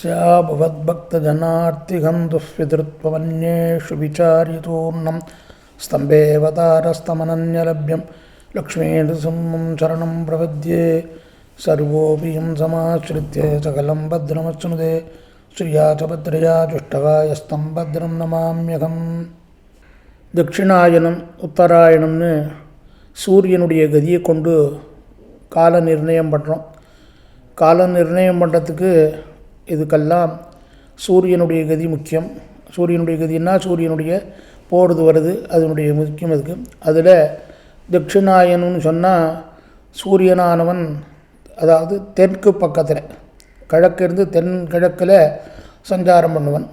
यस्या भवद्भक्तजनार्तिहं दुःस्विधृत्वमन्येषु विचार्यतूर्णं स्तम्भेऽवतारस्तमनन्यलभ्यं लक्ष्मीनृसिंहं शरणं प्रपद्ये सर्वोऽपि यं समाश्रित्य सकलं भद्रमश्नुते श्रिया च भद्रया जुष्टवायस्तं भद्रं नमाम्यहम् தட்சிணாயனம் உத்தராயணம்னு சூரியனுடைய கதியை கொண்டு கால நிர்ணயம் பண்ணுறோம் கால நிர்ணயம் பண்ணுறதுக்கு இதுக்கெல்லாம் சூரியனுடைய கதி முக்கியம். சூரியனுடைய கதின்னா சூரியனுடைய போடுது வருது. அதனுடைய முக்கியம் அதுக்கு அதில் தட்சிணாயனம்னு சொன்னால் சூரியனானவன் அதாவது தெற்கு பக்கத்தில் கிழக்கிருந்து தென் கிழக்கில் சஞ்சாரம் பண்ணுவன்.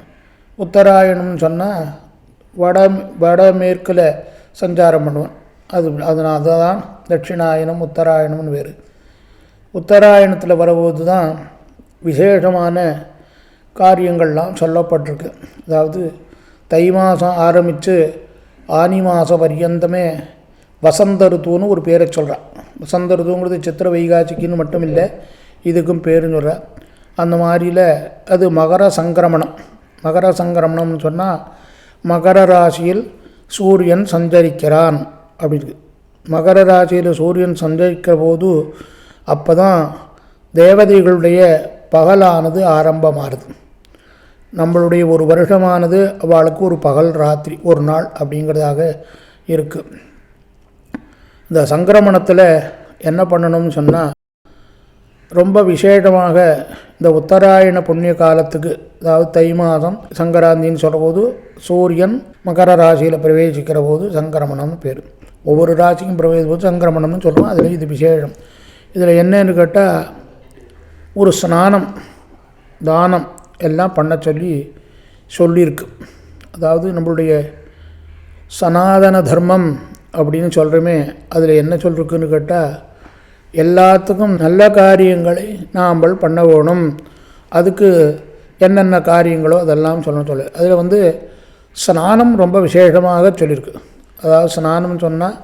உத்தராயணம்னு சொன்னால் வட வடமேற்கில் சஞ்சாரம் பண்ணுவன். அது அதனால் அதுதான் தட்சிணாயனம் உத்தராயணம்னு வேறு. உத்தராயணத்தில் வரபோது தான் விசேஷமான காரியங்கள்லாம் சொல்லப்பட்டிருக்கு. அதாவது தை மாதம் ஆரம்பித்து ஆனி மாதம் வரியந்தமே வசந்த ருத்துன்னு ஒரு பேரை சொல்கிறான் வசந்த ருத்துங்கிறது சித்திர வைகாசிக்குன்னு மட்டும் இல்லை இதுக்கும் பேருன்னு சொல்கிறேன் அந்த மாதிரியில் அது மகர சங்கிரமணம். மகர சங்கிரமணம்னு சொன்னால் மகர ராசியில் சூரியன் சஞ்சரிக்கிறான் அப்படின்னு மகர ராசியில் சூரியன் சஞ்சரிக்கிற போது அப்போ தான் தேவதைகளுடைய பகலானது ஆரம்பமாகுது நம்மளுடைய ஒரு வருஷமானது அவளுக்கு ஒரு பகல் ராத்திரி ஒரு நாள் அப்படிங்கிறதாக இருக்குது இந்த சங்கிரமணத்தில் என்ன பண்ணணும்னு சொன்னால் ரொம்ப விசேஷமாக இந்த உத்தராயண புண்ணிய காலத்துக்கு அதாவது தை மாதம் சங்கராந்தின்னு சொல்கிறபோது சூரியன் மகர ராசியில் பிரவேசிக்கிற போது சங்கிரமணம்னு பேர். ஒவ்வொரு ராசிக்கும் பிரவேசிக்கும் போது சங்கிரமணம்னு சொல்லுவோம். அதில் இது விசேஷம். இதில் என்னன்னு கேட்டால் ஒரு ஸ்நானம் தானம் எல்லாம் பண்ண சொல்லி சொல்லியிருக்கு. அதாவது நம்மளுடைய சனாதன தர்மம் அப்படின்னு சொல்கிறோமே அதில் என்ன சொல்லிருக்குன்னு கேட்டால் எல்லாத்துக்கும் நல்ல காரியங்களை நாம் பண்ண வேணும். அதுக்கு என்னென்ன காரியங்களோ அதெல்லாம் சொல்லணும் சொல்லு. அதில் வந்து ஸ்நானம் ரொம்ப விசேஷமாக சொல்லியிருக்கு. அதாவது ஸ்நானம்னு சொன்னால்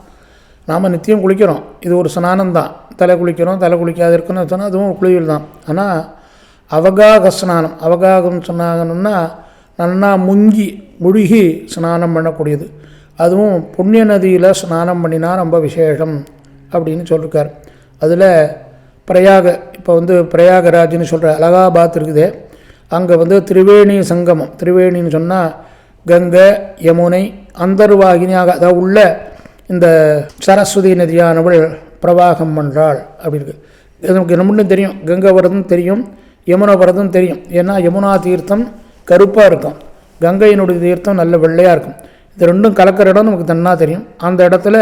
நாம் நித்தியம் குளிக்கிறோம். இது ஒரு ஸ்நானம் தான் தலை குளிக்கிறோம் தலை குளிக்காது இருக்குன்னு சொன்னால் அதுவும் ஒரு குளியல் தான். ஆனால் அவகாக ஸ்நானம் அவகாகம் சொன்னாங்கன்னா நன்னா முங்கி முழுகி ஸ்நானம் பண்ணக்கூடியது. அதுவும் புண்ணிய நதியில் ஸ்நானம் பண்ணினா ரொம்ப விசேஷம் அப்படின்னு சொல்லியிருக்கார் அதில் பிரயாக இப்போ வந்து பிரயாகராஜ்னு சொல்கிற அலகாபாத் இருக்குது அங்கே வந்து திரிவேணி சங்கமம். திரிவேணின்னு சொன்னால் கங்கை யமுனை அந்தர்வாகினியாக அதாவது உள்ள இந்த சரஸ்வதி நதியானவள் பிரவாகம் பண்ணுறாள் அப்படி நமக்கு நம்மளும் தெரியும்? கங்கை வரதும் தெரியும் யமுனை வரதும் தெரியும். ஏன்னா யமுனா தீர்த்தம் கருப்பாக இருக்கும். கங்கையினுடைய தீர்த்தம் நல்ல வெள்ளையாக இருக்கும். இது ரெண்டும் கலக்கிற இடம் நமக்கு தன்னா தெரியும். அந்த இடத்துல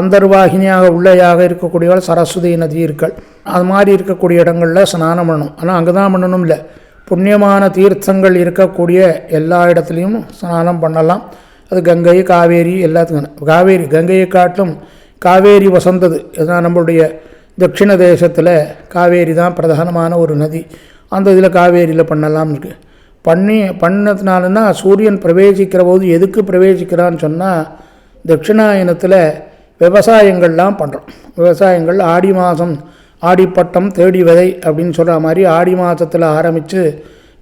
அந்தர்வாகினியாக உள்ளேயாக இருக்கக்கூடியவள் சரஸ்வதி நதி இருக்கள் அது மாதிரி இருக்கக்கூடிய இடங்களில் ஸ்நானம் பண்ணணும். ஆனால் அங்கே தான் பண்ணணும் இல்லை புண்ணியமான தீர்த்தங்கள் இருக்கக்கூடிய எல்லா இடத்துலையும் ஸ்நானம் பண்ணலாம். அது கங்கை காவேரி எல்லாத்துக்கும் காவேரி கங்கையை காட்டிலும் காவேரி வசந்தது. இதுதான் நம்மளுடைய தட்சிண தேசத்தில் காவேரி தான் பிரதானமான ஒரு நதி. அந்த இதில் காவேரியில் பண்ணலாம் இருக்குது பண்ணி பண்ணதுனாலன்னா சூரியன் பிரவேசிக்கிற போது எதுக்கு பிரவேசிக்கிறான்னு சொன்னால் தட்சிணாயனத்தில் விவசாயங்கள்லாம் பண்ணுறோம் விவசாயங்கள் ஆடி மாதம் ஆடிப்பட்டம் தேடி விதை அப்படின்னு சொல்கிற மாதிரி ஆடி மாதத்தில் ஆரம்பித்து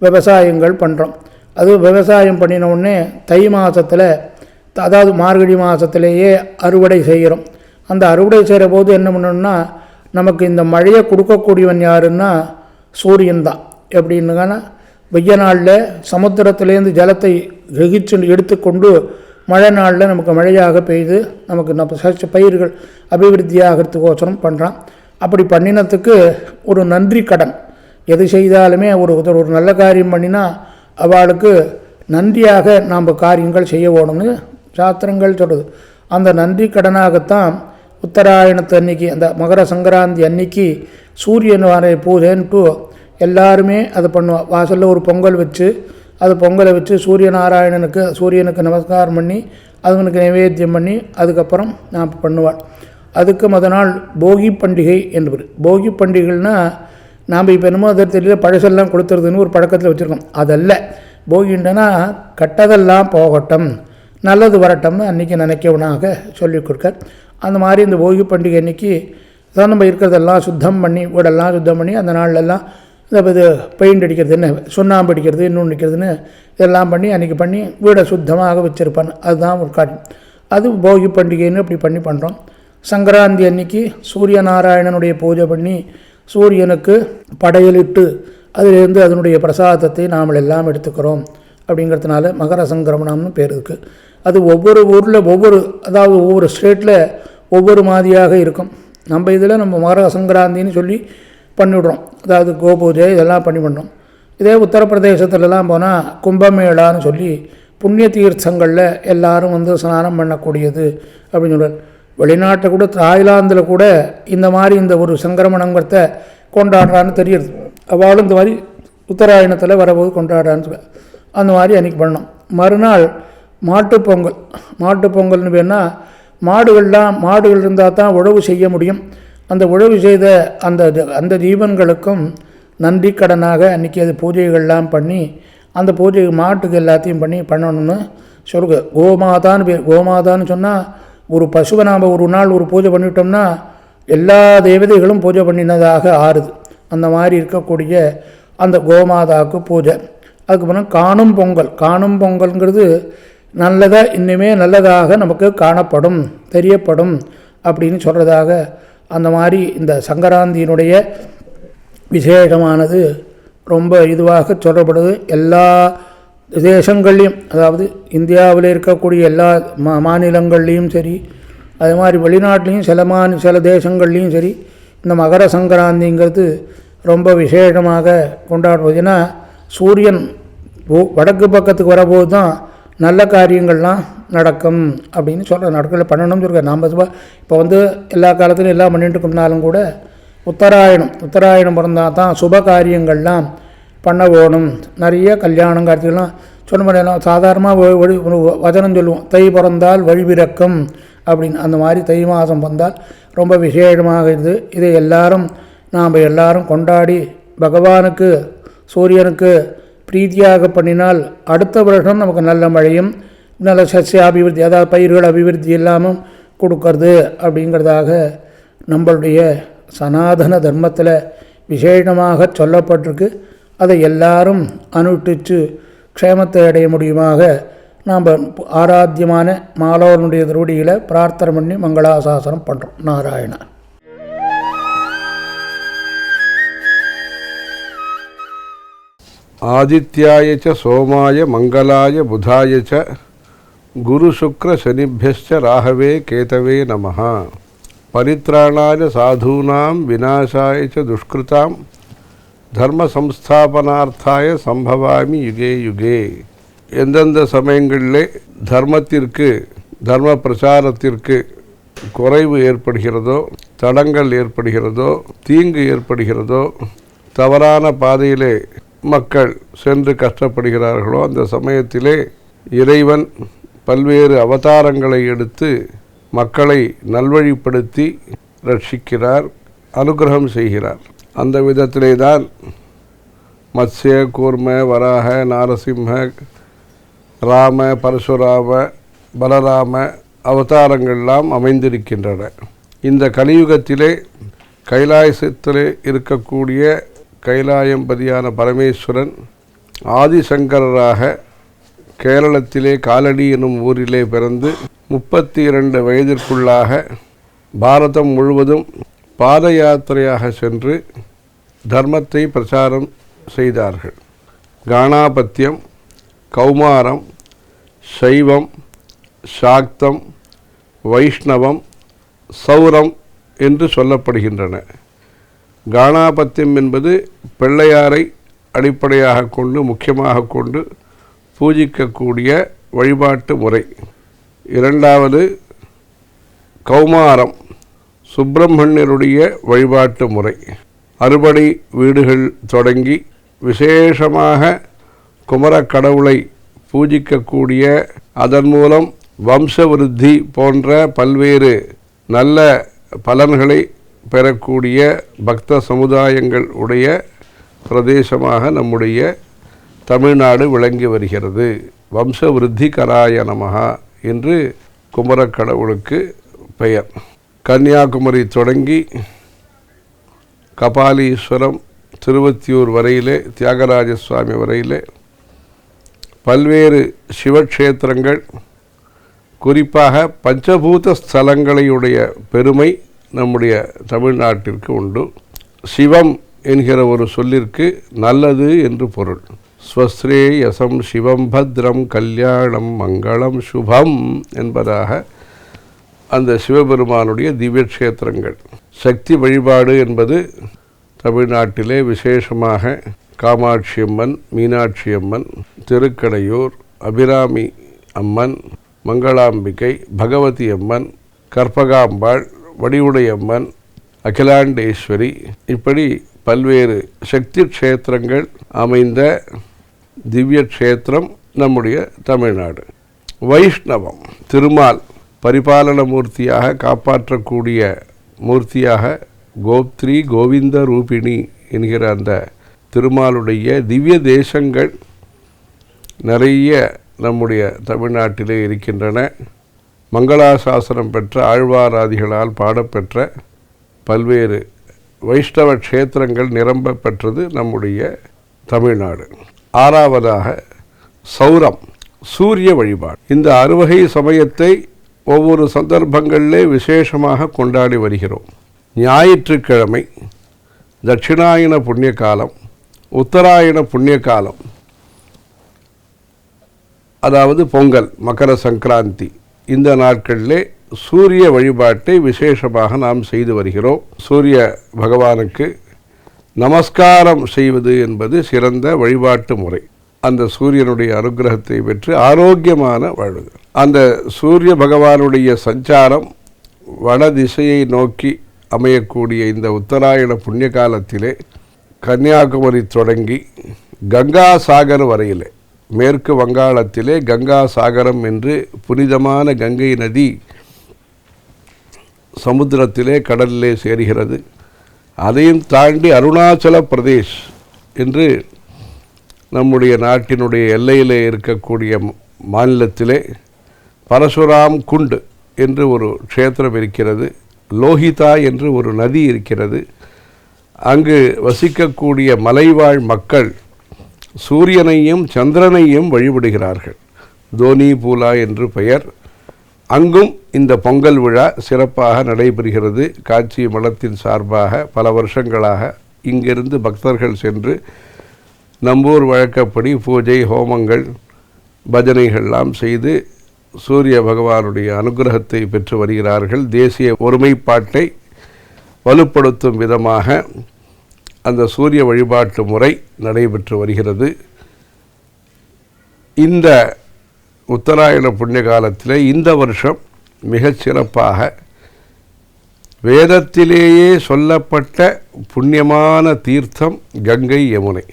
விவசாயங்கள் பண்ணுறோம் அது விவசாயம் பண்ணின உடனே தை மாதத்தில் அதாவது மார்கழி மாதத்திலேயே அறுவடை செய்கிறோம். அந்த அறுவடை செய்கிற போது என்ன பண்ணணும்னா நமக்கு இந்த மழையை கொடுக்கக்கூடியவன் யாருன்னா சூரியன் தான். எப்படின்னுங்கன்னா வெய்ய நாளில் சமுத்திரத்துலேருந்து ஜலத்தை கிரகிச்சு எடுத்துக்கொண்டு மழை நாளில் நமக்கு மழையாக பெய்து நமக்கு நம்ம சச்ச பயிர்கள் அபிவிருத்தியாகிறதுக்கோசரம் பண்ணுறான் அப்படி பண்ணினத்துக்கு ஒரு நன்றி கடன் எது செய்தாலுமே ஒரு ஒரு நல்ல காரியம் பண்ணினா அவளுக்கு நன்றியாக நாம் காரியங்கள் செய்ய வேணும்னு சாஸ்திரங்கள் சொல்கிறது அந்த நன்றி கடனாகத்தான் உத்தராயணத்து அன்னைக்கு அந்த மகர சங்கராந்தி அன்னைக்கு சூரியன் வரை பூஜைன்ட்டு எல்லாருமே அதை பண்ணுவாள் வாசலில் ஒரு பொங்கல் வச்சு அது பொங்கலை வச்சு சூரிய நாராயணனுக்கு சூரியனுக்கு நமஸ்காரம் பண்ணி அவனுக்கு நைவேத்தியம் பண்ணி அதுக்கப்புறம் நான் பண்ணுவாள். அதுக்கு மொதல் நாள் போகி பண்டிகை என்பது. போகி பண்டிகைன்னா நாம் இப்போ என்னமோ அதை தெரியல பழசெல்லாம் கொடுத்துறதுன்னு ஒரு பழக்கத்தில் வச்சுருக்கோம். அதல்ல போகின்றனா கட்டதெல்லாம் போகட்டும் நல்லது வரட்டும்னு அன்றைக்கி நினைக்கவனாக சொல்லி கொடுக்க அந்த மாதிரி இந்த போகி பண்டிகை அன்றைக்கி தான் நம்ம இருக்கிறதெல்லாம் சுத்தம் பண்ணி வீடெல்லாம் சுத்தம் பண்ணி அந்த நாள்லெல்லாம் இந்த இது பெயிண்ட் அடிக்கிறதுன்னு சுண்ணாம்பு அடிக்கிறது இன்னொன்று நிற்கிறதுன்னு இதெல்லாம் பண்ணி அன்றைக்கி பண்ணி வீடை சுத்தமாக வச்சுருப்பான் அதுதான் ஒரு காட்டு அது போகி பண்டிகைன்னு அப்படி பண்ணி பண்ணுறோம் சங்கராந்தி அன்னைக்கு சூரிய நாராயணனுடைய பூஜை பண்ணி சூரியனுக்கு படையலிட்டு அதிலிருந்து அதனுடைய பிரசாதத்தை நாம் எல்லாம் எடுத்துக்கிறோம் அப்படிங்கிறதுனால மகர சங்கிரமணம்னு பேர் இருக்குது அது ஒவ்வொரு ஊரில் ஒவ்வொரு அதாவது ஒவ்வொரு ஸ்டேட்டில் ஒவ்வொரு மாதிரியாக இருக்கும். நம்ம இதில் நம்ம மகர சங்கராந்தின்னு சொல்லி பண்ணிவிடுறோம். அதாவது கோபூஜை இதெல்லாம் பண்ணி பண்ணுறோம். இதே உத்தரப்பிரதேசத்துலலாம் போனால் கும்பமேளான்னு சொல்லி புண்ணிய தீர்த்தங்களில் எல்லாரும் வந்து ஸ்நானம் பண்ணக்கூடியது அப்படின்னு சொல்கிறார் வெளிநாட்டில் கூட தாய்லாந்தில் கூட இந்த மாதிரி இந்த ஒரு சங்கரமணங்கிறத்தை கொண்டாடுறான்னு தெரியுது. அவளும் இந்த மாதிரி உத்தராயணத்தில் வரபோது கொண்டாடுறான்னு சொல்ல அந்த மாதிரி அன்றைக்கி பண்ணோம். மறுநாள் மாட்டுப்பொங்கல் மாட்டுப்பொங்கல்னு வேணால் மாடுகள்லாம் மாடுகள் இருந்தால் தான் உழவு செய்ய முடியும். அந்த உழவு செய்த அந்த அந்த ஜீவன்களுக்கும் நன்றி கடனாக அன்றைக்கி அது பூஜைகள்லாம் பண்ணி அந்த பூஜை மாட்டுக்கு எல்லாத்தையும் பண்ணி பண்ணணும்னு சொல்லுங்க கோமாதான்னு பேர் கோமாதான்னு சொன்னால் ஒரு பசுவை நாம் ஒரு நாள் ஒரு பூஜை பண்ணிட்டோம்னா எல்லா தேவதைகளும் பூஜை பண்ணினதாக ஆறுது. அந்த மாதிரி இருக்கக்கூடிய அந்த கோமாதாவுக்கு பூஜை. அதுக்கப்புறம் காணும் பொங்கல். காணும் பொங்கல்ங்கிறது நல்லதாக இன்னுமே நல்லதாக நமக்கு காணப்படும் தெரியப்படும் அப்படின்னு சொல்கிறதாக அந்த மாதிரி இந்த சங்கராந்தியினுடைய விசேஷமானது ரொம்ப இதுவாக சொல்லப்படுது. எல்லா தேசங்கள்லேயும் அதாவது இந்தியாவில் இருக்கக்கூடிய எல்லா மா மாநிலங்கள்லேயும் சரி அது மாதிரி வெளிநாட்டிலையும் சில மாநி சில தேசங்கள்லேயும் சரி இந்த மகர சங்கராந்திங்கிறது ரொம்ப விசேஷமாக கொண்டாடுவது. ஏன்னா சூரியன் வடக்கு பக்கத்துக்கு வரபோது தான் நல்ல காரியங்கள்லாம் நடக்கும் அப்படின்னு சொல்கிற நடக்கல பண்ணணும்னு சொல்கிறேன் நாம் இப்போ வந்து எல்லா காலத்துலையும் எல்லாம் பண்ணிட்டு இருக்கோம்னாலும் கூட உத்தராயணம் உத்தராயணம் பிறந்தால் தான் சுப காரியங்கள்லாம் பண்ண வேணும் நிறைய கல்யாணம் கார்த்திகெல்லாம் சொன்ன மாதிரி சாதாரணமாக வழி ஒரு சொல்லுவோம். தை பிறந்தால் வழிபிறக்கம் அப்படின்னு. அந்த மாதிரி தை மாதம் வந்தால் ரொம்ப விசேஷமாக இருக்குது இதை எல்லாரும் நாம் எல்லாரும் கொண்டாடி பகவானுக்கு சூரியனுக்கு பிரீத்தியாக பண்ணினால் அடுத்த வருஷம் நமக்கு நல்ல மழையும் நல்ல சசிய அபிவிருத்தி அதாவது பயிர்கள் அபிவிருத்தி இல்லாமல் கொடுக்கறது அப்படிங்கிறதாக நம்மளுடைய சனாதன தர்மத்தில் விசேஷமாக சொல்லப்பட்டிருக்கு. அதை எல்லாரும் அனுஷ்டித்து க்ஷேமத்தை அடைய முடியுமாக. நாம் ஆராத்தியமான மாலவனுடைய திருவடியில் பிரார்த்தனை பண்ணி மங்களாசாசனம் பண்ணுறோம் நாராயணா. ஆதித்யாய ச சோமாய மங்களாய புதாய ச குரு சுக்ர சனிபியஸ்ச ராகவே கேதவே நம பரித்ராணாய சாதூனாம் விநாசாய ச துஷ்கிருதாம் தர்ம சம்ஸ்தாபனார்த்தாய சம்பவாமி யுகே யுகே. எந்தெந்த சமயங்களிலே தர்மத்திற்கு தர்ம பிரச்சாரத்திற்கு குறைவு ஏற்படுகிறதோ தடங்கள் ஏற்படுகிறதோ தீங்கு ஏற்படுகிறதோ தவறான பாதையிலே மக்கள் சென்று கஷ்டப்படுகிறார்களோ அந்த சமயத்திலே இறைவன் பல்வேறு அவதாரங்களை எடுத்து மக்களை நல்வழிப்படுத்தி ரட்சிக்கிறார் அனுகிரகம் செய்கிறார். அந்த விதத்திலே தான் மத்ஸ்ய கூர்ம வராக நாரசிம்ம ராம பரசுராம பலராம அவதாரங்கள்லாம் அமைந்திருக்கின்றன. இந்த கலியுகத்திலே கைலாயசத்திலே இருக்கக்கூடிய கைலாயம்பதியான பரமேஸ்வரன் ஆதிசங்கரராக கேரளத்திலே காலடி எனும் ஊரிலே பிறந்து முப்பத்தி இரண்டு வயதிற்குள்ளாக பாரதம் முழுவதும் பாத யாத்திரையாக சென்று தர்மத்தை பிரச்சாரம் செய்தார்கள். காணாபத்தியம் கௌமாரம் சைவம் சாக்தம் வைஷ்ணவம் சௌரம் என்று சொல்லப்படுகின்றன. காணாபத்தியம் என்பது பிள்ளையாரை அடிப்படையாக கொண்டு முக்கியமாக கொண்டு பூஜிக்கக்கூடிய வழிபாட்டு முறை. இரண்டாவது கௌமாரம். சுப்பிரமணியருடைய வழிபாட்டு முறை. அறுபடை வீடுகள் தொடங்கி விசேஷமாக குமரக்கடவுளை பூஜிக்கக்கூடிய அதன் மூலம் வம்சவிருத்தி போன்ற பல்வேறு நல்ல பலன்களை பெறக்கூடிய பக்த சமுதாயங்கள் உடைய பிரதேசமாக நம்முடைய தமிழ்நாடு விளங்கி வருகிறது. வம்ச விருத்தி கராய நமகா என்று குமரக்கடவுளுக்கு பெயர். கன்னியாகுமரி தொடங்கி கபாலீஸ்வரம் திருவத்தியூர் வரையிலே தியாகராஜ சுவாமி வரையிலே பல்வேறு சிவக்ஷேத்திரங்கள் குறிப்பாக பஞ்சபூத ஸ்தலங்களையுடைய பெருமை நம்முடைய தமிழ்நாட்டிற்கு உண்டு. சிவம் என்கிற ஒரு சொல்லிற்கு நல்லது என்று பொருள். ஸ்வஸ்ரேயசம் சிவம் பத்ரம் கல்யாணம் மங்களம் சுபம் என்பதாக அந்த சிவபெருமானுடைய திவ்யக்ஷேத்திரங்கள். சக்தி வழிபாடு என்பது தமிழ்நாட்டிலே விசேஷமாக காமாட்சி அம்மன் மீனாட்சி அம்மன் திருக்கடையூர் அபிராமி அம்மன் மங்களாம்பிகை பகவதி அம்மன் கற்பகாம்பாள் வடிவுடையம்மன் அகிலாண்டேஸ்வரி இப்படி பல்வேறு சக்தி க்ஷேத்திரங்கள் அமைந்த திவ்ய க்ஷேத்திரம் நம்முடைய தமிழ்நாடு. வைஷ்ணவம் திருமால் பரிபாலன மூர்த்தியாக காப்பாற்றக்கூடிய மூர்த்தியாக கோப்த்ரி கோவிந்த ரூபிணி என்கிற அந்த திருமாலுடைய திவ்ய தேசங்கள் நிறைய நம்முடைய தமிழ்நாட்டிலே இருக்கின்றன. மங்களாசாசனம் பெற்ற ஆழ்வாராதிகளால் பாடப்பெற்ற பல்வேறு வைஷ்ணவ க்ஷேத்திரங்கள் நிரம்ப பெற்றது நம்முடைய தமிழ்நாடு. ஆறாவதாக சௌரம் சூரிய வழிபாடு. இந்த அறுவகை சமயத்தை ஒவ்வொரு சந்தர்ப்பங்களிலே விசேஷமாக கொண்டாடி வருகிறோம். ஞாயிற்றுக்கிழமை தட்சிணாயன புண்ணிய காலம் உத்தராயண புண்ணிய காலம் அதாவது பொங்கல் மகர சங்கராந்தி இந்த நாட்களிலே சூரிய வழிபாட்டை விசேஷமாக நாம் செய்து வருகிறோம். சூரிய பகவானுக்கு நமஸ்காரம் செய்வது என்பது சிறந்த வழிபாட்டு முறை. அந்த சூரியனுடைய அனுகிரகத்தை பெற்று ஆரோக்கியமான வாழ்வு. அந்த சூரிய பகவானுடைய சஞ்சாரம் வட திசையை நோக்கி அமையக்கூடிய இந்த உத்தராயண புண்ணிய காலத்திலே கன்னியாகுமரி தொடங்கி கங்கா சாகர் வரையிலே மேற்கு வங்காளத்திலே கங்கா சாகரம் என்று புனிதமான கங்கை நதி சமுத்திரத்திலே கடலிலே சேர்கிறது. அதையும் தாண்டி அருணாச்சல பிரதேஷ் என்று நம்முடைய நாட்டினுடைய எல்லையிலே இருக்கக்கூடிய மாநிலத்திலே பரசுராம் குண்டு என்று ஒரு க்ஷேத்திரம் இருக்கிறது லோஹிதா என்று ஒரு நதி இருக்கிறது. அங்கு வசிக்கக்கூடிய மலைவாழ் மக்கள் சூரியனையும் சந்திரனையும் வழிபடுகிறார்கள். தோனி பூலா என்று பெயர். அங்கும் இந்த பொங்கல் விழா சிறப்பாக நடைபெறுகிறது. காட்சி மலத்தின் சார்பாக பல வருஷங்களாக இங்கிருந்து பக்தர்கள் சென்று நம்பூர் வழக்கப்படி பூஜை ஹோமங்கள் பஜனைகள்லாம் செய்து சூரிய பகவானுடைய அனுகிரகத்தை பெற்று வருகிறார்கள். தேசிய ஒருமைப்பாட்டை வலுப்படுத்தும் விதமாக அந்த சூரிய வழிபாட்டு முறை நடைபெற்று வருகிறது. இந்த உத்தராயண புண்ணிய காலத்தில் இந்த வருஷம் மிகச் சிறப்பாக வேதத்திலேயே சொல்லப்பட்ட புண்ணியமான தீர்த்தம் கங்கை யமுனை.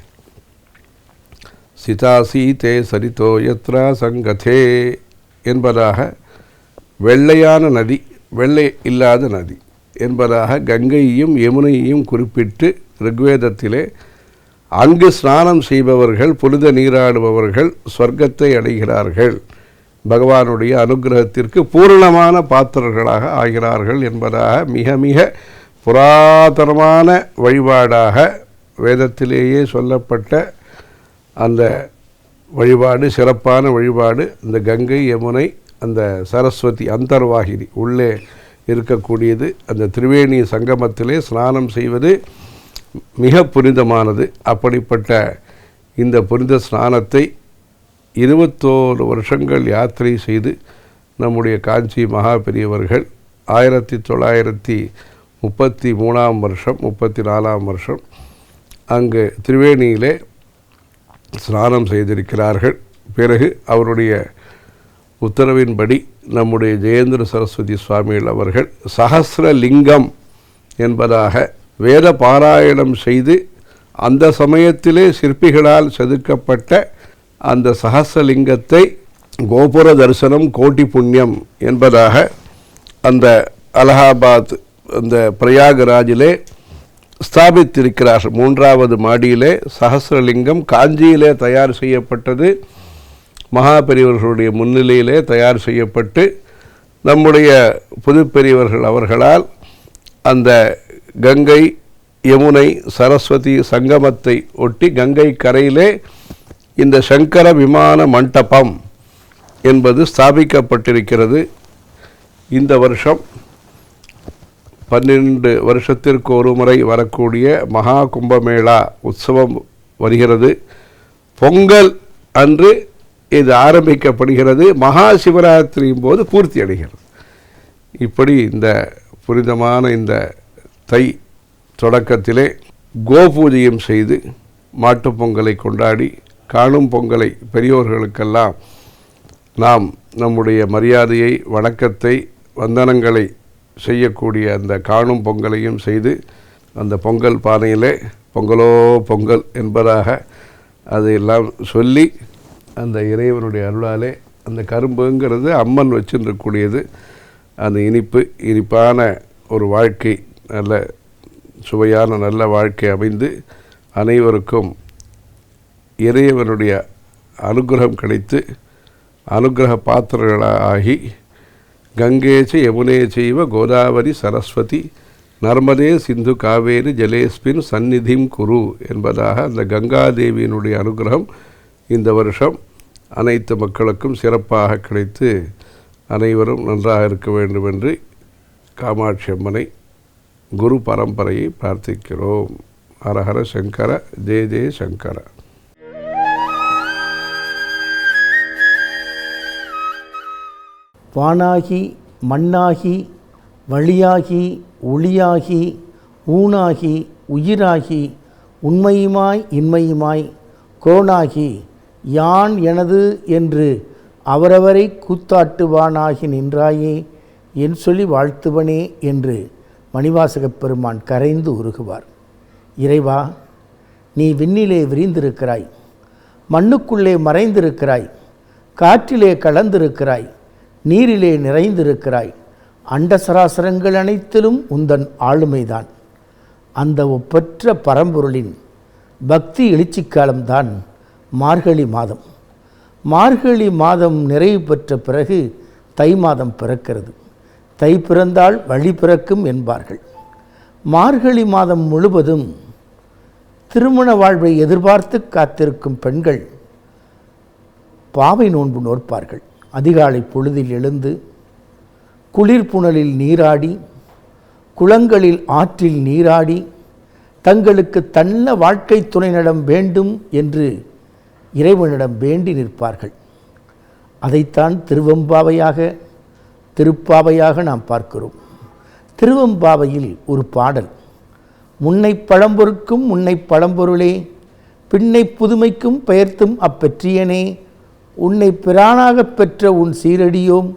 சிதாசீதே சரிதோ யத்ரா சங்கதே என்பதாக வெள்ளையான நதி வெள்ளை இல்லாத நதி என்பதாக கங்கையையும் யமுனையையும் குறிப்பிட்டு ரிக்வேதத்திலே அங்கு ஸ்நானம் செய்பவர்கள் புனித நீராடுபவர்கள் சொர்க்கத்தை அடைகிறார்கள். பகவானுடைய அனுகிரகத்திற்கு பூரணமான பாத்திரர்களாக ஆகிறார்கள் என்பதாக மிக மிக புராதனமான வழிபாடாக வேதத்திலேயே சொல்லப்பட்ட அந்த வழிபாடு சிறப்பான வழிபாடு இந்த கங்கை யமுனை அந்த சரஸ்வதி அந்தர்வாகினி உள்ளே இருக்கக்கூடியது. அந்த திரிவேணி சங்கமத்திலே ஸ்நானம் செய்வது மிக புனிதமானது. அப்படிப்பட்ட இந்த புனித ஸ்நானத்தை இருபத்தோரு வருஷங்கள் யாத்திரை செய்து நம்முடைய காஞ்சி மகா பெரியவர்கள் ஆயிரத்தி தொள்ளாயிரத்தி முப்பத்தி மூணாம் வருஷம் முப்பத்தி நாலாம் வருஷம் அங்கு திரிவேணியிலே ஸ்நானம் செய்திருக்கிறார்கள். பிறகு அவருடைய உத்தரவின்படி நம்முடைய ஜெயேந்திர சரஸ்வதி சுவாமிகள் அவர்கள் சகசிரலிங்கம் என்பதாக வேத பாராயணம் செய்து அந்த சமயத்திலே சிற்பிகளால் செதுக்கப்பட்ட அந்த சகசலிங்கத்தை கோபுர தரிசனம் கோட்டி புண்ணியம் என்பதாக அந்த அலகாபாத் அந்த பிரயாகராஜிலே ஸ்தாபித்திருக்கிறார். மூன்றாவது மாடியிலே சகசிரலிங்கம் காஞ்சியிலே தயார் செய்யப்பட்டது. மகாபெரியவர்களுடைய முன்னிலையிலே தயார் செய்யப்பட்டு நம்முடைய புதுப்பெரியவர்கள் அவர்களால் அந்த கங்கை யமுனை சரஸ்வதி சங்கமத்தை ஒட்டி கங்கை கரையிலே இந்த சங்கர விமான மண்டபம் என்பது ஸ்தாபிக்கப்பட்டிருக்கிறது. இந்த வருஷம் பன்னிரண்டு வருஷத்திற்கு ஒரு முறை வரக்கூடிய மகா கும்பமேளா உற்சவம் வருகிறது. பொங்கல் அன்று இது ஆரம்பிக்கப்படுகிறது. மகா சிவராத்திரியின் போது பூர்த்தி அடைகிறது. இப்படி இந்த புனிதமான இந்த தை தொடக்கத்திலே கோபூஜையும் செய்து மாட்டுப் பொங்கலை கொண்டாடி காணும் பொங்கலை பெரியோர்களுக்கெல்லாம் நாம் நம்முடைய மரியாதையை வணக்கத்தை வந்தனங்களை செய்யக்கூடிய அந்த காணும் பொங்கலையும் செய்து அந்த பொங்கல் பானையிலே பொங்கலோ பொங்கல் என்பதாக அதையெல்லாம் சொல்லி அந்த இறைவனுடைய அருளாலே அந்த கரும்புங்கிறது அம்மன் வச்சுருக்கக்கூடியது. அந்த இனிப்பு இனிப்பான ஒரு வாழ்க்கை நல்ல சுவையான நல்ல வாழ்க்கை அமைந்து அனைவருக்கும் இறைவனுடைய அனுகிரகம் கிடைத்து அனுகிரக பாத்திரங்களாகி கங்கேச்ச யமுனே செய்வ கோதாவரி சரஸ்வதி நர்மதே சிந்து காவேரி ஜலேஸ்பின் சந்நிதிம் குரு என்பதாக அந்த கங்காதேவியினுடைய அனுகிரகம் இந்த வருஷம் அனைத்து மக்களுக்கும் சிறப்பாக கிடைத்து அனைவரும் நன்றாக இருக்க வேண்டும் என்று காமாட்சி அம்மனை குரு பரம்பரையை பிரார்த்திக்கிறோம். ஹரஹர சங்கர ஜெய ஜெய சங்கர. வானாகி மண்ணாகி வழியாகி ஒளியாகி ஊனாகி உயிராகி உண்மையுமாய் இன்மையுமாய் கோணாகி யான் எனது என்று அவரவரை கூத்தாட்டுவானாகி நின்றாயே என் சொல்லி வாழ்த்துவனே என்று மணிவாசகப் பெருமான் கரைந்து உருகுவார். இறைவா நீ விண்ணிலே விரிந்திருக்கிறாய் மண்ணுக்குள்ளே மறைந்திருக்கிறாய் காற்றிலே கலந்திருக்கிறாய் நீரிலே நிறைந்திருக்கிறாய். அண்ட சராசரங்கள் அனைத்திலும் உந்தன் ஆளுமைதான். அந்த ஒப்பற்ற பரம்பொருளின் பக்தி எழுச்சி காலம்தான் மார்கழி மாதம். மார்கழி மாதம் நிறைவு பெற்ற பிறகு தை மாதம் பிறக்கிறது. தை பிறந்தால் வழி பிறக்கும் என்பார்கள். மார்கழி மாதம் முழுவதும் திருமண வாழ்வை எதிர்பார்த்து காத்திருக்கும் பெண்கள் பாவை நோன்பு நோற்பார்கள். அதிகாலை பொழுதில் எழுந்து குளிர்புணலில் நீராடி குளங்களில் ஆற்றில் நீராடி தங்களுக்கு தன்ன வாழ்க்கை துணையிடம் வேண்டும் என்று இறைவனிடம் வேண்டி நிற்பார்கள். அதைத்தான் திருவம்பாவையாக திருப்பாவையாக நாம் பார்க்கிறோம். திருவம்பாவையில் ஒரு பாடல் முன்னை பழம்பொருக்கும் முன்னை பழம்பொருளே பின்னை புதுமைக்கும் பெயர்த்தும் அப்பெற்றியனே உன்னை பிரானாகப் பெற்ற உன் சீரடியோம்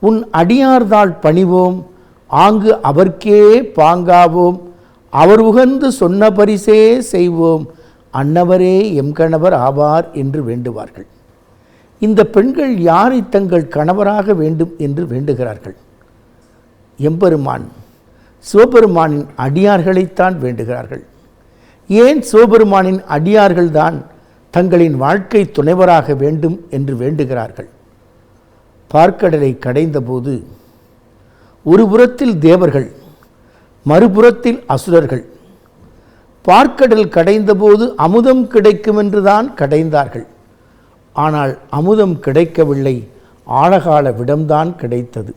உன் அடியார்தாள் பணிவோம் ஆங்கு அவர்க்கே பாங்காவோம் அவர் உகந்து சொன்ன பரிசே செய்வோம் அன்னவரே எம் கணவர் ஆவார் என்று வேண்டுவார்கள். இந்த பெண்கள் யாரை தங்கள் கணவராக வேண்டும் என்று வேண்டுகிறார்கள்? எம்பெருமான் சிவபெருமானின் அடியார்களைத்தான் வேண்டுகிறார்கள். ஏன் சிவபெருமானின் அடியார்கள்தான்? தங்களின் வாழ்க்கை துணைவராக வேண்டும் என்று வேண்டுகிறார்கள். பார்க்கடலை கடைந்தபோது ஒரு புறத்தில் தேவர்கள் மறுபுறத்தில் அசுரர்கள். பார்க்கடல் கடைந்தபோது அமுதம் கிடைக்கும் என்றுதான் கடைந்தார்கள். ஆனால் அமுதம் கிடைக்கவில்லை ஆழகால விடம்தான் கிடைத்தது.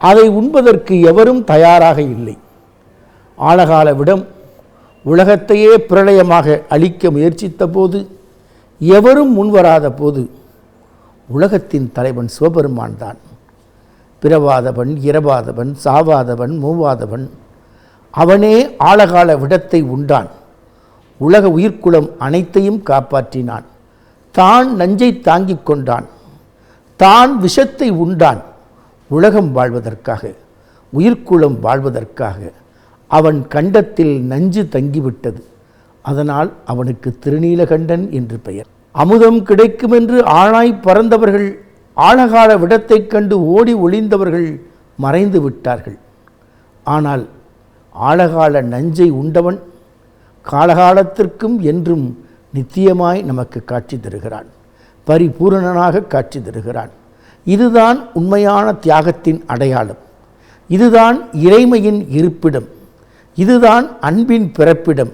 அதை உண்பதற்கு எவரும் தயாராக இல்லை. ஆழகால விடம் உலகத்தையே பிரளயமாக அழிக்க முயற்சித்த போது எவரும் முன்வராத போது உலகத்தின் தலைவன் சிவபெருமான் தான். பிறவாதவன் இரவாதவன் சாவாதவன் மூவாதவன் அவனே ஆழகால விடத்தை உண்டான். உலக உயிர்க்குலம் அனைத்தையும் காப்பாற்றினான். தான் நஞ்சை தாங்கிக் கொண்டான். தான் விஷத்தை உண்டான். உலகம் வாழ்வதற்காக உயிர்க்குலம் வாழ்வதற்காக அவன் கண்டத்தில் நஞ்சு தங்கிவிட்டது. அதனால் அவனுக்கு திருநீலகண்டன் என்று பெயர். அமுதம் கிடைக்கும் என்று ஆளாய் பறந்தவர்கள் ஆழகால விடத்தைக் கண்டு ஓடி ஒளிந்தவர்கள் மறைந்து விட்டார்கள். ஆனால் ஆழகால நஞ்சை உண்டவன் காலகாலத்திற்கும் என்றும் நித்தியமாய் நமக்கு காட்சி தருகிறான் பரிபூரணனாக காட்சி தருகிறான். இதுதான் உண்மையான தியாகத்தின் அடையாளம். இதுதான் இறைமையின் இருப்பிடம். இதுதான் அன்பின் பிறப்பிடம்.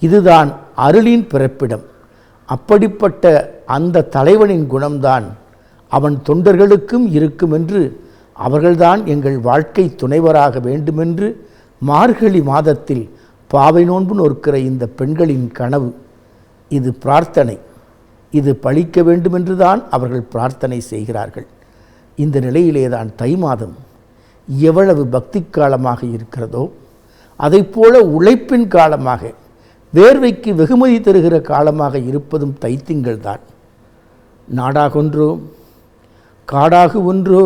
இதுதான் அருளின் பிறப்பிடம். அப்படிப்பட்ட அந்த தலைவனின் குணம்தான் அவன் தொண்டர்களுக்கும் இருக்கும் என்று அவர்கள்தான் எங்கள் வாழ்க்கை துணைவராக வேண்டுமென்று மார்கழி மாதத்தில் பாவை நோன்பு நோக்கிற இந்த பெண்களின் கனவு. இது பிரார்த்தனை. இது பழிக்க வேண்டுமென்று தான் அவர்கள் பிரார்த்தனை செய்கிறார்கள். இந்த நிலையிலே தான் தை மாதம் எவ்வளவு பக்தி காலமாக இருக்கிறதோ அதைப்போல உழைப்பின் காலமாக வேர்வைக்கு வெகுமதி தருகிற காலமாக இருப்பதும் தைத்திங்கள் தான். நாடாக ஒன்றோ காடாக ஒன்றோ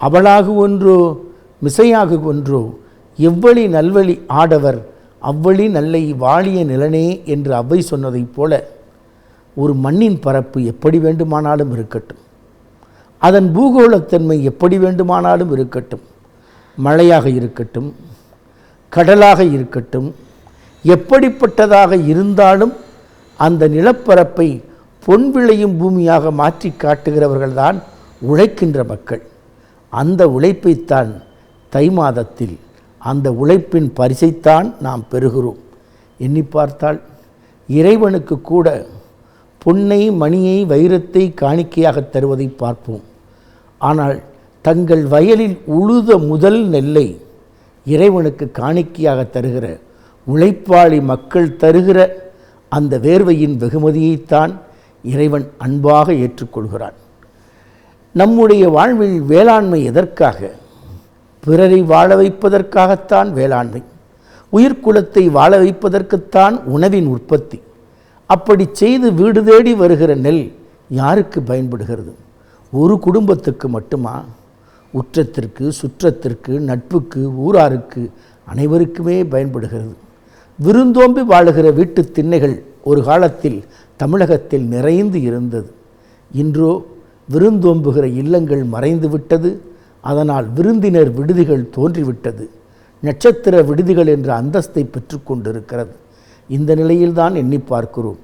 அவளாகு ஒன்றோ மிசையாக ஒன்றோ எவ்வழி நல்வழி ஆடவர் அவ்வழி நல்லை வாழிய நிலனே என்று அவ்வை சொன்னதைப் போல ஒரு மண்ணின் பரப்பு எப்படி வேண்டுமானாலும் இருக்கட்டும். அதன் பூகோளத்தன்மை எப்படி வேண்டுமானாலும் இருக்கட்டும். மழையாக இருக்கட்டும் கடலாக இருக்கட்டும் எப்படிப்பட்டதாக இருந்தாலும் அந்த நிலப்பரப்பை பொன் விளையும் பூமியாக மாற்றி காட்டுகிறவர்கள்தான் உழைக்கின்ற மக்கள். அந்த உழைப்பைத்தான் தை மாதத்தில் அந்த உழைப்பின் பரிசைத்தான் நாம் பெறுகிறோம். எண்ணி பார்த்தால் இறைவனுக்கு கூட பொன்னை மணியை வைரத்தை காணிக்கையாக தருவதை பார்ப்போம். ஆனால் தங்கள் வயலில் உழுத முதல் நெல்லை இறைவனுக்கு காணிக்கையாக தருகிற உழைப்பாளி மக்கள் தருகிற அந்த வேர்வையின் வெகுமதியைத்தான் இறைவன் அன்பாக ஏற்றுக்கொள்கிறான். நம்முடைய வாழ்வில் வேளாண்மை எதற்காக? பிறரை வாழ வைப்பதற்காகத்தான் வேளாண்மை. உயிர்க்குலத்தை வாழ வைப்பதற்குத்தான் உணவின் உற்பத்தி. அப்படி செய்து வீடு தேடி வருகிற நெல் யாருக்கு பயன்படுகிறது? ஒரு குடும்பத்துக்கு மட்டுமா? உற்றத்திற்கு சுற்றத்திற்கு நட்புக்கு ஊராருக்கு அனைவருக்குமே பயன்படுகிறது. விருந்தோம்பி வாழுகிற வீட்டு திண்ணைகள் ஒரு காலத்தில் தமிழகத்தில் நிறைந்து இருந்தது. இன்றோ விருந்தோம்புகிற இல்லங்கள் மறைந்து விட்டது. அதனால் விருந்தினர் விடுதிகள் தோன்றிவிட்டது. நட்சத்திர விடுதிகள் என்ற அந்தஸ்தை பெற்றுக்கொண்டிருக்கிறது இந்த நிலையில்தான் எண்ணி பார்க்கிறோம்.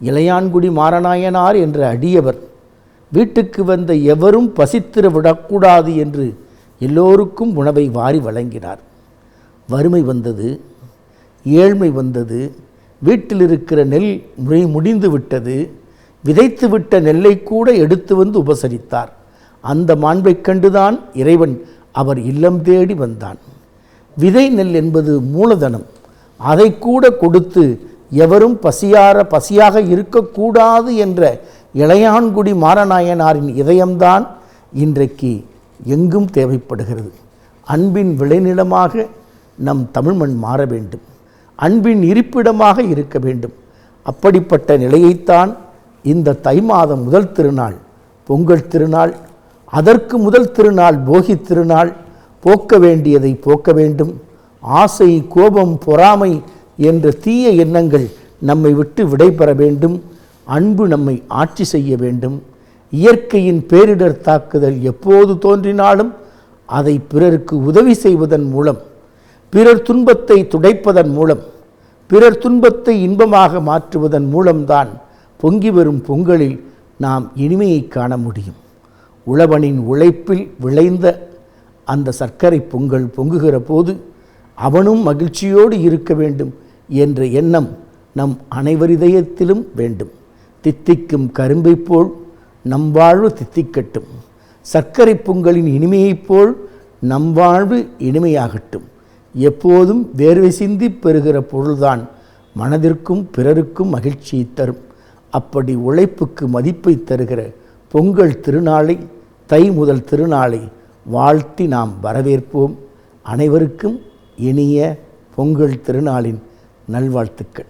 இளையான்குடி மாரநாயனார் என்ற அடியவர் வீட்டுக்கு வந்த எவரும் பசித்திர விடக்கூடாது என்று எல்லோருக்கும் உணவை வாரி வழங்கினார். வறுமை வந்தது. ஏழ்மை வந்தது வீட்டில் இருக்கிற நெல் முறை முடிந்து விட்டது விதைத்து விட்ட நெல்லை கூட எடுத்து வந்து உபசரித்தார். அந்த மாண்பைக் கண்டுதான் இறைவன் அவர் இல்லம் தேடி வந்தான். விதை நெல் என்பது மூலதனம். அதை கூட கொடுத்து எவரும் பசியார பசியாக இருக்கக்கூடாது என்ற இளையான்குடி மாரநாயனாரின் இதயம்தான் இன்றைக்கு எங்கும் தேவைப்படுகிறது. அன்பின் விளைநிலமாக நம் தமிழ்மண் மாற வேண்டும். அன்பின் இருப்பிடமாக இருக்க வேண்டும். அப்படிப்பட்ட நிலையைத்தான் இந்த தை மாதம் முதல் திருநாள் பொங்கல் திருநாள் அதற்கு முதல் திருநாள் போகி திருநாள் போக்க வேண்டியதை போக்க வேண்டும். ஆசை கோபம் பொறாமை என்ற தீய எண்ணங்கள் நம்மை விட்டு விடைபெற வேண்டும். அன்பு நம்மை ஆட்சி செய்ய வேண்டும். இயற்கையின் பேரிடர் தாக்குதல் எப்போது தோன்றினாலும் அதை பிறருக்கு உதவி செய்வதன் மூலம் பிறர் துன்பத்தை துடைப்பதன் மூலம் பிறர் துன்பத்தை இன்பமாக மாற்றுவதன் மூலம்தான் பொங்கி வரும் பொங்கலில் நாம் இனிமையை காண முடியும். உழவனின் உழைப்பில் விளைந்த அந்த சர்க்கரை பொங்கல் பொங்குகிற போது அவனும் மகிழ்ச்சியோடு இருக்க வேண்டும் என்ற எண்ணம் நம் அனைவரிதயத்திலும் வேண்டும். தித்திக்கும் கரும்பைப் போல் நம் வாழ்வு தித்திக்கட்டும். சர்க்கரை பொங்கலின் இனிமையைப் போல் நம் வாழ்வு இனிமையாகட்டும். எப்போதும் வேர்வை சிந்தி பெறுகிற பொருள்தான் மனதிற்கும் பிறருக்கும் மகிழ்ச்சியை தரும். அப்படி உழைப்புக்கு மதிப்பை தருகிற பொங்கல் திருநாளை தை முதல் திருநாளை வாழ்த்தி நாம் வரவேற்போம். அனைவருக்கும் இனிய பொங்கல் திருநாளின் நல்வாழ்த்துக்கள்.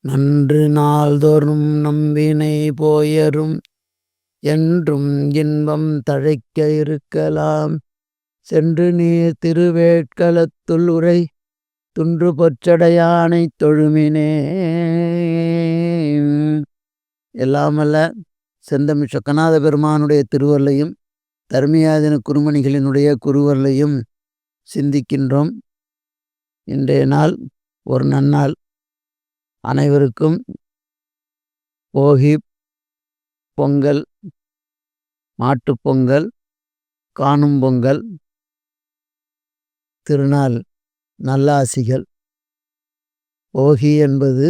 நன்று நாள்தோறும் நம்பினை போயரும். என்றும் இன்பம் தழைக்க இருக்கலாம். சென்று நீர் திருவேட்களத்துள் உரை துன்று பொற்றடையானை தொழுமினே. எல்லாமல்ல செந்தமி சொக்கநாத பெருமானுடைய திருவல்லையும் தர்மியாதின குருமணிகளினுடைய குருவல்லையும் சிந்திக்கின்றோம். இன்றைய நாள் ஒரு நன்னாள். அனைவருக்கும் போகி பொங்கல் மாட்டுப் பொங்கல் காணும் பொங்கல் திருநாள் நல்லாசிகள். போகி என்பது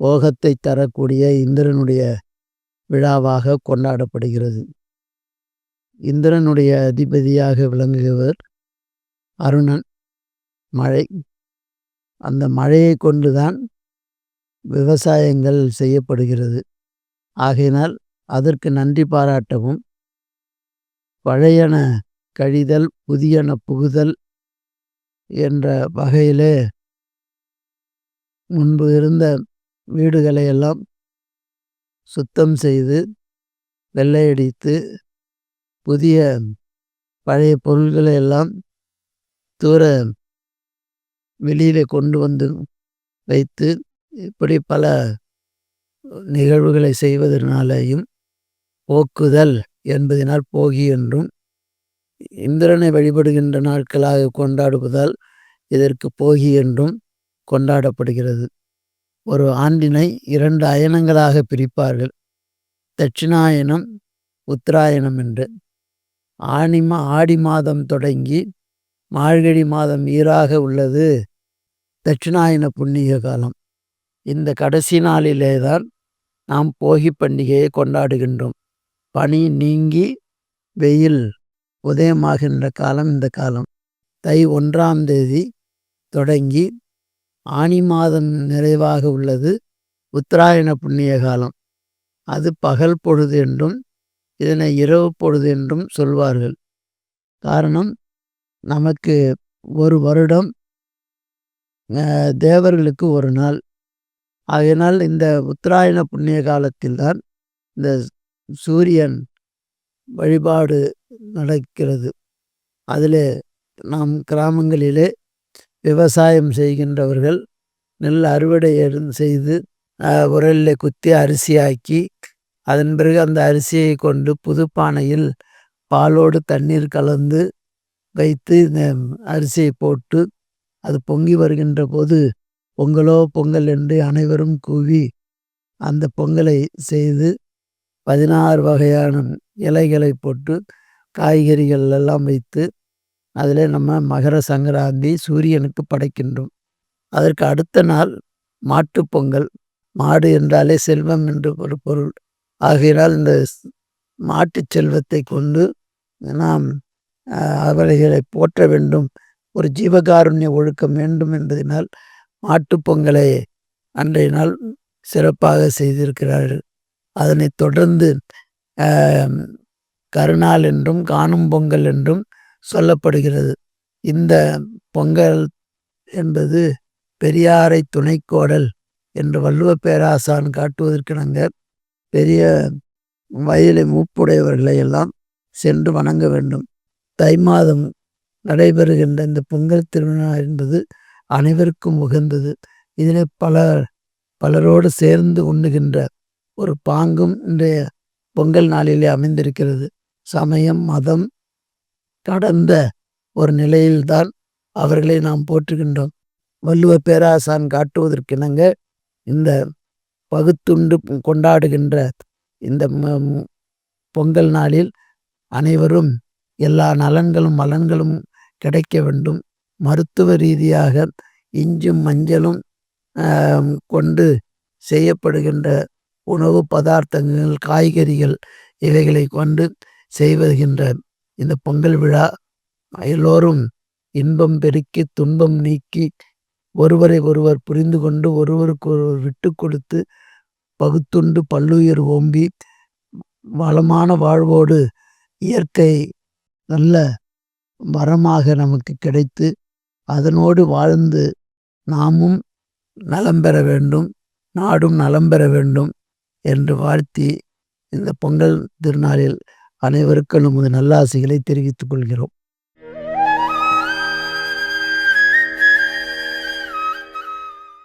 போகத்தை தரக்கூடிய இந்திரனுடைய விழாவாக கொண்டாடப்படுகிறது. இந்திரனுடைய அதிபதியாக விளங்குகிறவர் அருணன். மழை. அந்த மழையை கொண்டுதான் விவசாயங்கள் செய்யப்படுகிறது. ஆகையினால் அதற்கு நன்றி பாராட்டவும். பழையன கழிதல் புதியன புகுதல் என்ற வகையிலே முன்பு இருந்த வீடுகளை எல்லாம் சுத்தம் செய்து வெள்ளையடித்து புதிய பழைய பொருள்களை எல்லாம் தூர வெளியில் கொண்டு வந்து வைத்து இப்படி பல நிகழ்வுகளை செய்வதனாலேயும் போக்குதல் என்பதினால் போகி என்றும் இந்திரனை வழிபடுகின்ற நாட்களாக கொண்டாடுவதால் இதற்கு போகி என்றும் கொண்டாடப்படுகிறது. ஒரு ஆண்டினை இரண்டு அயனங்களாக பிரிப்பார்கள். தட்சிணாயனம் உத்தராயணம் என்று. ஆனி மா ஆடி மாதம் தொடங்கி மார்கழி மாதம் ஈராக உள்ளது தட்சிணாயன புண்ணிய காலம். இந்த கடைசி நாளிலே தான் நாம் போகி பண்டிகையை கொண்டாடுகின்றோம். பனி நீங்கி வெயில் உதயமாகின்ற காலம் இந்த காலம். தை ஒன்றாம் தேதி தொடங்கி ஆனி மாதம் நிறைவாக உள்ளது உத்தராயண புண்ணிய காலம். அது பகல் பொழுது என்றும் இதனை இரவு பொழுது என்றும் சொல்வார்கள். காரணம் நமக்கு ஒரு வருடம் தேவர்களுக்கு ஒரு நாள். ஆகையினால் இந்த உத்தராயண புண்ணிய காலத்தில்தான் இந்த சூரியன் வழிபாடு நடக்கிறது. அதில் நம் கிராமங்களிலே விவசாயம் செய்கின்றவர்கள் நெல் அறுவடை செய்து உரலில் குத்தி அரிசியாக்கி அதன் பிறகு அந்த அரிசியை கொண்டு புது பானையில் பாலோடு தண்ணீர் கலந்து வைத்து இந்த அரிசியை போட்டு அது பொங்கி வருகின்ற போது பொங்கலோ பொங்கல் என்று அனைவரும் கூவி அந்த பொங்கலை செய்து பதினாறு வகையான இலைகளை போட்டு காய்கறிகள் எல்லாம் வைத்து அதில் நம்ம மகர சங்கராந்தி சூரியனுக்கு படைக்கின்றோம். அதற்கு அடுத்த நாள் மாட்டுப்பொங்கல் மாடு என்றாலே செல்வம் என்று ஒரு பொருள். ஆகையினால் இந்த ஸ்- செல்வத்தை கொண்டு நாம் அவர்களை போற்ற வேண்டும். ஒரு ஜீவகாருண்ய ஒழுக்கம் வேண்டும் என்பதனால் மாட்டுப் பொங்கலை அன்றைய நாள் சிறப்பாக செய்திருக்கிறார்கள். அதனைத் தொடர்ந்து கருநாள் என்றும் காணும் பொங்கல் என்றும் சொல்லப்படுகிறது. இந்த பொங்கல் என்பது பெரியாரை துணைக்கோடல் என்று வள்ளுவ பேராசான் காட்டுவதற்கிணங்க பெரிய வயலை மூப்புடையவர்களை எல்லாம் சென்று வணங்க வேண்டும். தை மாதம் நடைபெறுகின்ற இந்த பொங்கல் திருவிழா என்பது அனைவருக்கும் உகந்தது. இதில் பல பலரோடு சேர்ந்து உண்ணுகின்ற ஒரு பாங்கும் இன்றைய பொங்கல் நாளிலே அமைந்திருக்கிறது. சமயம் மதம் கடந்த ஒரு நிலையில்தான் அவர்களை நாம் போற்றுகின்றோம். வள்ளுவ பேராசான் காட்டுவதற்கிணங்க இந்த பகுத்துண்டு கொண்டாடுகின்ற இந்த பொங்கல் நாளில் அனைவரும் எல்லா நலன்களும் மலன்களும் கிடைக்க வேண்டும். மருத்துவ ரீதியாக இஞ்சும் மஞ்சளும் கொண்டு செய்யப்படுகின்ற உணவு பதார்த்தங்கள் காய்கறிகள் இவைகளை கொண்டு செய்வதுகின்ற இந்த பொங்கல் விழா எல்லோரும் இன்பம் பெருக்கி துன்பம் நீக்கி ஒருவரை ஒருவர் புரிந்து கொண்டு ஒருவருக்கு ஒருவர் விட்டு கொடுத்து பகுத்துண்டு பல்லுயிர் ஓம்பி வளமான வாழ்வோடு இயற்கை நல்ல வரமாக நமக்கு கிடைத்து அதனோடு வாழ்ந்து நாமும் நலம் பெற வேண்டும் நாடும் நலம் பெற வேண்டும். என்று வாழ்த்தி இந்த பொங்கல் திருநாளில் அனைவருக்கும் நமது நல்லாசிகளை தெரிவித்துக் கொள்கிறோம்.